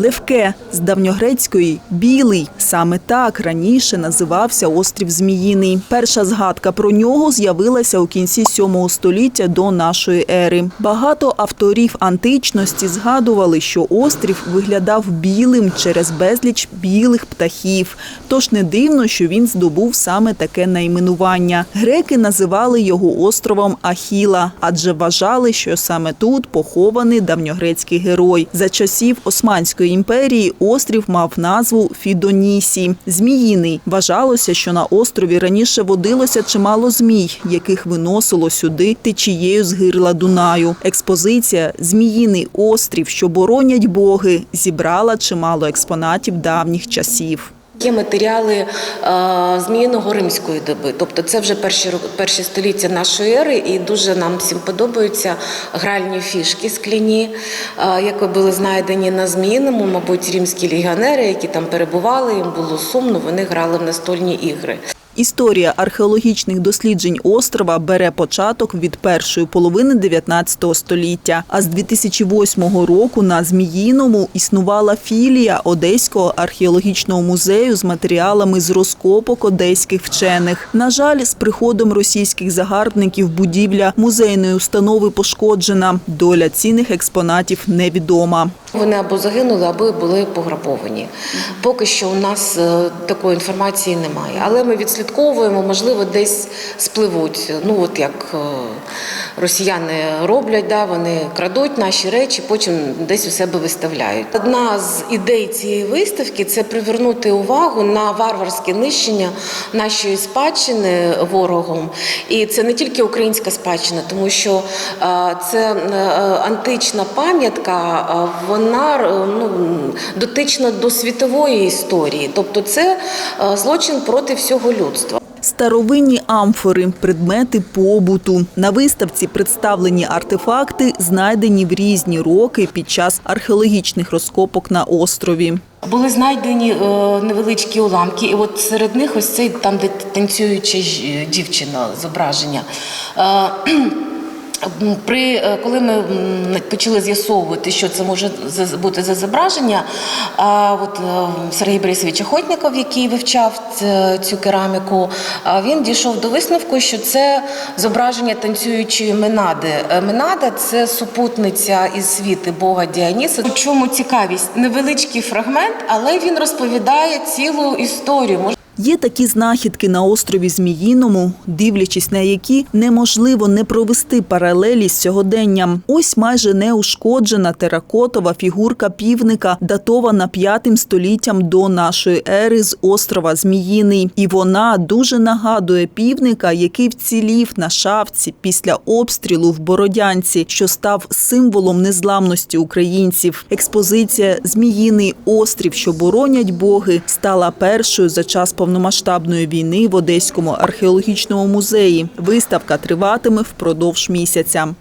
Левке з давньогрецької білий. Саме так раніше називався острів Зміїний. Перша згадка про нього з'явилася у кінці 7 століття до нашої ери. Багато авторів античності згадували, що острів виглядав білим через безліч білих птахів. Тож не дивно, що він здобув саме таке найменування. Греки називали його островом Ахіла, адже вважали, що саме тут похований давньогрецький герой. За часів Османської імперії острів мав назву Фідонісі Зміїний. Вважалося, що на острові раніше водилося чимало змій, яких виносило сюди течією з гирла Дунаю. Експозиція Зміїний острів, що боронять боги, зібрала чимало експонатів давніх часів. Є матеріали е, зміїно-римської доби, тобто це вже перші перші століття нашої ери, і дуже нам всім подобаються гральні фішки скляні, е, які були знайдені на зміїному, мабуть, римські легіонери, які там перебували, їм було сумно, вони грали в настольні ігри. Історія археологічних досліджень острова бере початок від першої половини 19 століття. А з 2008 року на Зміїному існувала філія Одеського археологічного музею з матеріалами з розкопок одеських вчених. На жаль, з приходом російських загарбників будівля музейної установи пошкоджена. Доля цінних експонатів невідома. Вони або загинули, або були пограбовані. Поки що у нас е, такої інформації немає. Але ми відслідковуємо, можливо, десь спливуть. Ну от як е, росіяни роблять, да, вони крадуть наші речі, потім десь у себе виставляють. Одна з ідей цієї виставки це привернути увагу на варварське нищення нашої спадщини ворогом. І це не тільки українська спадщина, тому що е, це е, антична пам'ятка, е, вона ну, дотична до світової історії. Тобто це злочин проти всього людства. Старовинні амфори, предмети побуту. На виставці представлені артефакти, знайдені в різні роки під час археологічних розкопок на острові. Були знайдені е, невеличкі уламки, і от серед них ось цей там, де танцююча ж- дівчина зображення. При е, коли ми почали з'ясовувати, що це може бути за зображення, а от е, Сергій Борисович Охотников, який вивчав цю кераміку, він дійшов до висновку, що це зображення танцюючої Менади. Е, Менада це супутниця із світи Бога Діаніса. У чому цікавість? Невеличкий фрагмент, але він розповідає цілу історію. Є такі знахідки на острові Зміїному, дивлячись на які неможливо не провести паралелі з сьогоденням. Ось майже неушкоджена теракотова фігурка півника, датована п'ятим століттям до нашої ери з острова Зміїний. І вона дуже нагадує півника, який вцілів на шафці після обстрілу в Бородянці, що став символом незламності українців. Експозиція Зміїний острів, що боронять боги, стала першою за час повномасштабної війни в Одеському археологічному музеї. Виставка триватиме впродовж місяця.